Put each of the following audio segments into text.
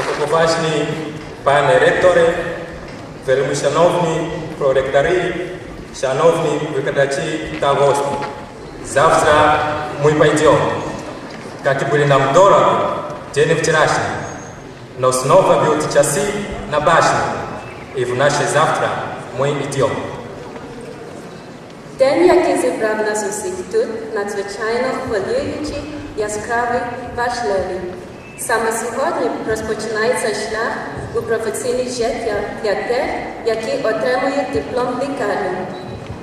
Високоповажні пане ректори, вельмишановні проректори, шановні викладачі та гості. Завтра мы пойдем, как и были нам дороги, день вчерашний. Но снова бьют часы на башне, и в наше завтра мы идем. День, який зібрав нас усіх тут, надзвичайно хвилюючий, яскравий, важливий. Саме сьогодні розпочинається шлях у професійне життя для тих, які отримують диплом лікаря.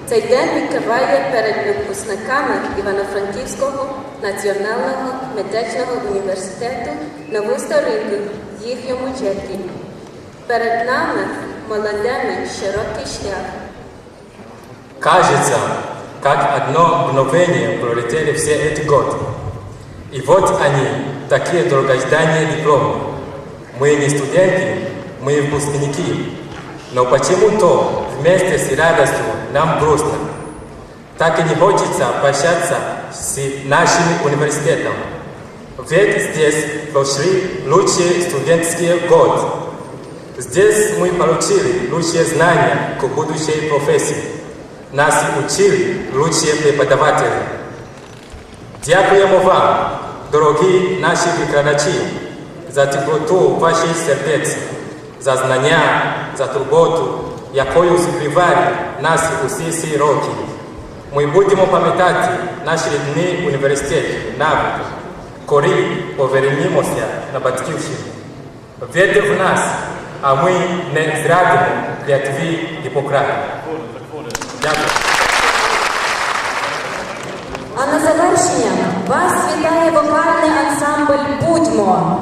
Цей день відкриває перед випускниками Івано-Франківського національного медичного університету нову сторінку їхньому житті. Перед нами молодими широкий шлях. Кажется, как одно мгновение пролетели все эти годы. И вот они, такие долгожданные дипломы. Мы не студенты, мы выпускники. Но почему-то вместе с радостью нам грустно. Так и не хочется прощаться с нашим университетом. Ведь здесь прошли лучшие студенческие годы. Здесь мы получили лучшие знания к будущей профессии. Нас учили лучшие преподаватели. Дякуємо вам, дорогі наші викладачі, за теплоту ваших сердець, за знання, за турботу, якою зігрівали нас усі ці роки. Ми будемо пам'ятати наш рідний університет навик, коли повернемося на батьківщину. Вірте в нас, а ми не зрадимо клятві Гіппократа. Дякую. Вас вітає вокальний ансамбль Будьмо.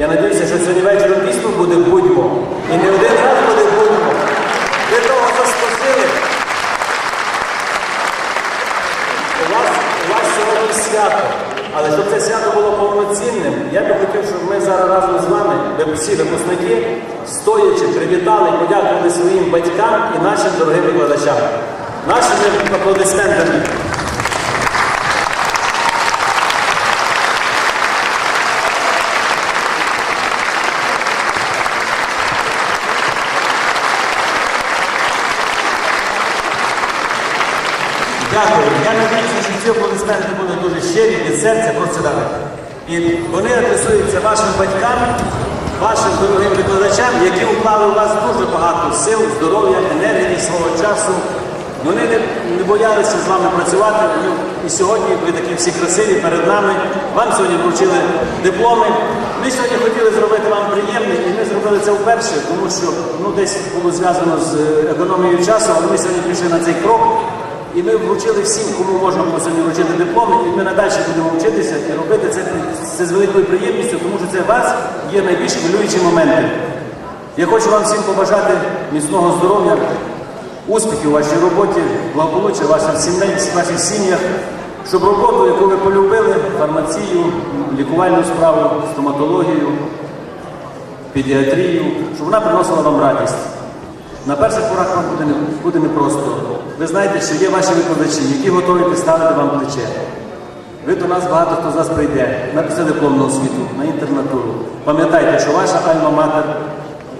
Я надіюся, що сьогодні вечором дійсно буде будьмо. І не один раз буде будьмо. Ви того заслужили. У вас, у вас сьогодні свято. Але щоб це свято було повноцінним, я би хотів, щоб ми зараз разом з вами, всі випускники, стоячи, привітали подякували своїм батькам і нашим дорогим викладачам. Нашими аплодисментами. Дякую. Я надіюся, ці будуть дуже щирі від серця просто дати. І вони адресуються вашим батькам, вашим дорогим викладачам, які уклали у вас дуже багато сил, здоров'я, енергії свого часу. Вони не, не боялися з вами працювати. Ну, І сьогодні ви такі всі красиві перед нами. Вам сьогодні вручили дипломи. Ми сьогодні хотіли зробити вам приємне, і ми зробили це вперше, тому що ну, десь було зв'язано з е, економією часу, але ми сьогодні пішли на цей крок. І ми вручили всім, кому було сьогодні вручити дипломи, і ми надалі будемо вчитися і робити це, це з великою приємністю, тому що це вас є найбільш хвилюючі моменти. Я хочу вам всім побажати міцного здоров'я, успіхів у вашій роботі, благополуччя ваших сімей, ваших сім'ях, щоб роботу, яку ви полюбили, фармацію, лікувальну справу, стоматологію, педіатрію, щоб вона приносила вам радість. На перших порах вам буде, буде непросто. Ви знаєте, що є ваші викладачі, які готові підставити вам плече. Ви до нас багато хто з нас прийде на післядипломну освіту, на інтернатуру. Пам'ятайте, що ваша альма-матер,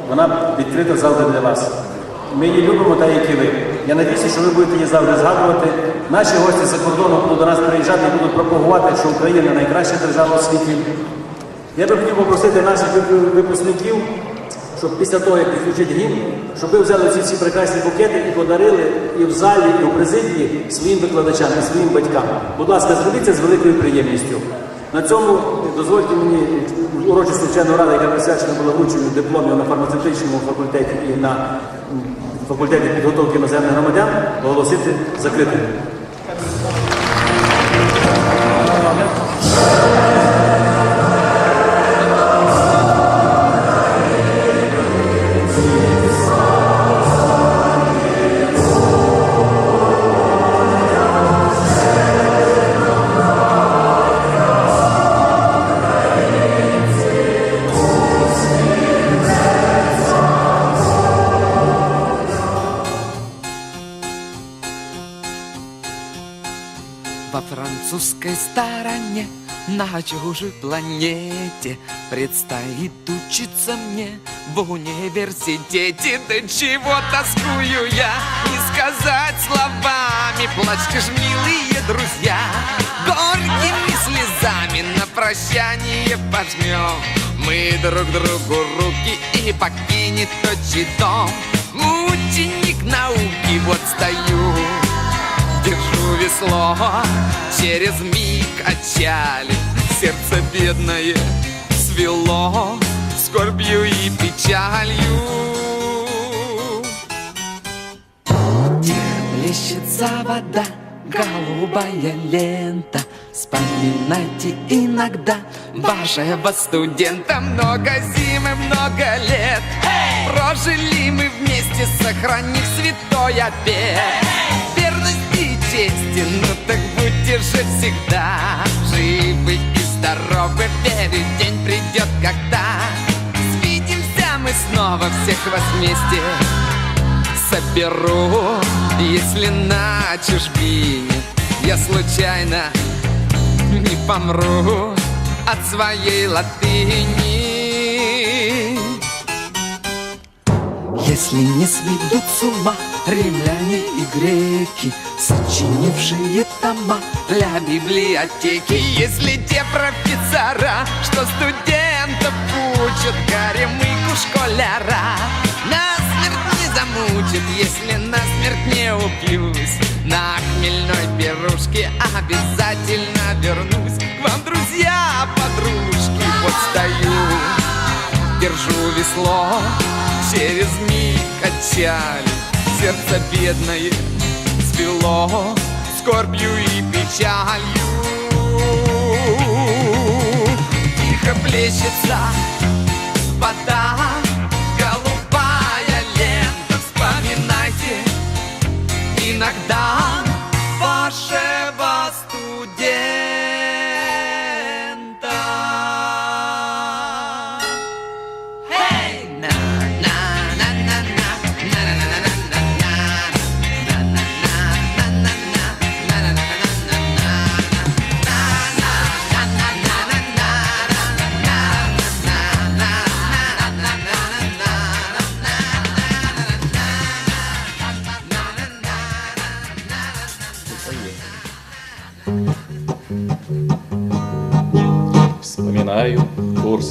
вона відкрита завжди для вас. Ми її любимо, так як і ви. Я надіюся, що ви будете її завжди згадувати. Наші гості за кордону будуть до нас приїжджати і будуть пропагувати, що Україна найкраща держава у світі. Я би хотів попросити наших випускників, щоб після того, як відключить гімн, щоб ви взяли ці всі прекрасні букети і подарили і в залі, і в президії своїм викладачам, і своїм батькам. Будь ласка, зробіть це з великою приємністю. На цьому дозвольте мені урочисту вчену раду, яка присвячена була врученню дипломів на фармацевтичному факультеті і на факультеті підготовки іноземних громадян, оголосити закритим. На чужой планете Предстоит учиться мне в университете. Да чего тоскую я, не сказать словами. Плачьте ж, милые друзья, горькими слезами На прощание пожмем. Мы друг другу руки И покинет отчий дом. Ученик науки, вот стою Держу весло, через миг отчали Сердце бедное свело. Скорбью и печалью. Плещется вода, голубая лента. Вспоминайте иногда вашего студента. Много зим и много лет. Прожили мы вместе, сохранив святой обет Верность и честен, ну так будьте же всегда Живы и здоровы, верю, день придет, когда Свидимся мы снова всех вас вместе соберу, если на чужбине я случайно не помру от своей латыни. Если не сведут с ума римляне и греки, Сочинившие тома для библиотеки, Если те профессора, что студентов учат Горемыку школяра, Насмерть не замучат, если насмерть не упьюсь На хмельной пирушке обязательно вернусь. К вам, друзья, подружки, вот стою Держу весло, через миг отчали Сердце бедное свело Скорбью и печалью Тихо плещется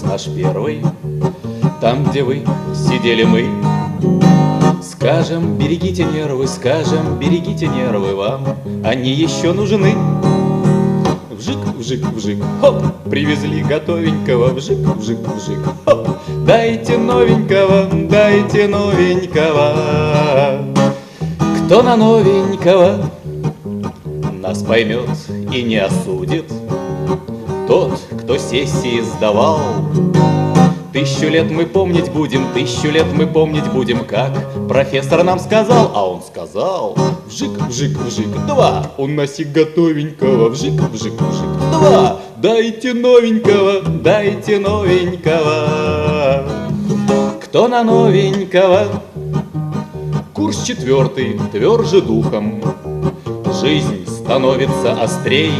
наш первый, Там, где вы сидели мы. Скажем, берегите нервы, скажем, берегите нервы вам, Они еще нужны. Вжик, вжик, вжик, хоп, привезли готовенького, вжик, вжик, вжик, хоп, дайте новенького, дайте новенького. Кто на новенького нас поймет и не осудит, тот, кто сессии сдавал. Тысячу лет мы помнить будем, тысячу лет мы помнить будем, как профессор нам сказал, а он сказал, вжик, вжик, вжик, два, уноси готовенького, вжик, вжик, вжик, два, дайте новенького, дайте новенького. Кто на новенького Курс четвертый, тверже духом. Жизнь становится острей.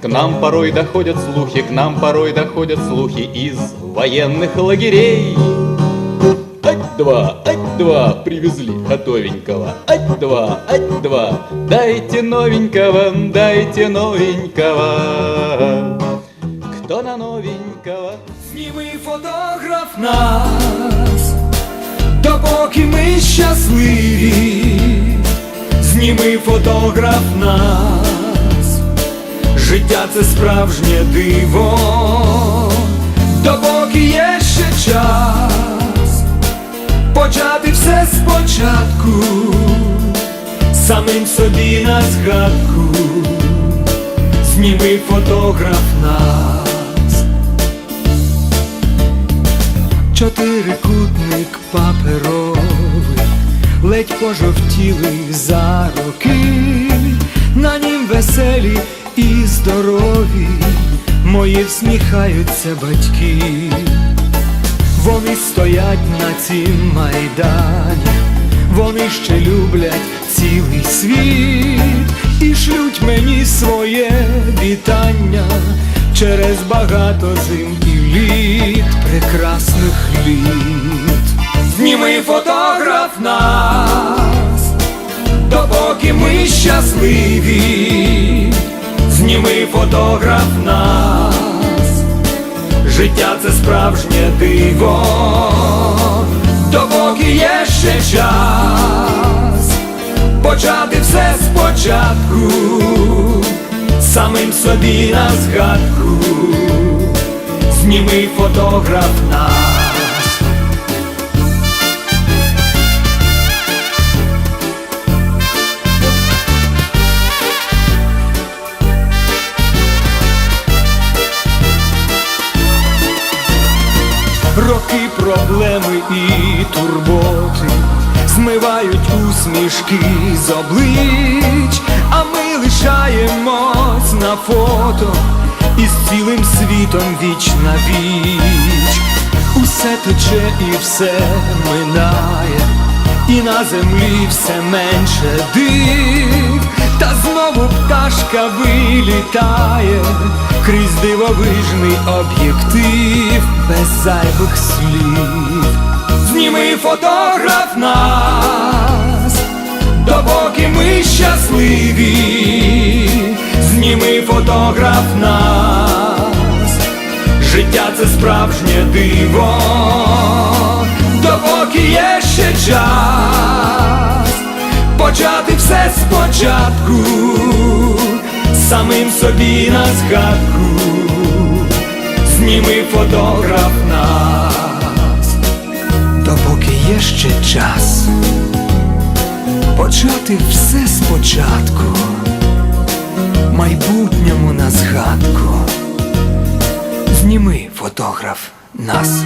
К нам порой доходят слухи, к нам порой доходят слухи из военных лагерей. Ать-два, ать-два, привезли готовенького. Ать-два, ать-два, дайте новенького, дайте новенького. Кто на новенького? Зніми фотограф нас, допоки ми щасливі, зніми фотограф нас, Життя це справжнє диво, допоки є ще час, почати все спочатку, самим собі на згадку, зніми фотограф нас. Чотирикутник паперовий, ледь пожовтілий за роки, на нім веселі і здорові, мої всміхаються батьки, вони стоять на цім майдані, вони ще люблять цілий світ і шлють мені своє вітання через багато зим і літ, прекрасних літ. Зніми фотограф нас, допоки ми щасливі, зніми фотограф нас, життя це справжнє диво, допоки є ще час, почати все спочатку, самим собі на згадку, зніми фотограф нас. Проблеми і турботи змивають усмішки з облич, а ми лишаємось на фото із цілим світом віч на віч. Усе тече і все минає, і на землі все менше див, та знову пташка вилітає крізь дивовижний об'єктив без зайвих слів. Зніми фотограф нас, допоки ми щасливі, зніми фотограф нас, життя це справжнє диво, допоки є ще час, почати все спочатку, самим собі на згадку, зніми фотограф нас, допоки є ще час, почати все спочатку, майбутньому на згадку, зніми фотограф нас.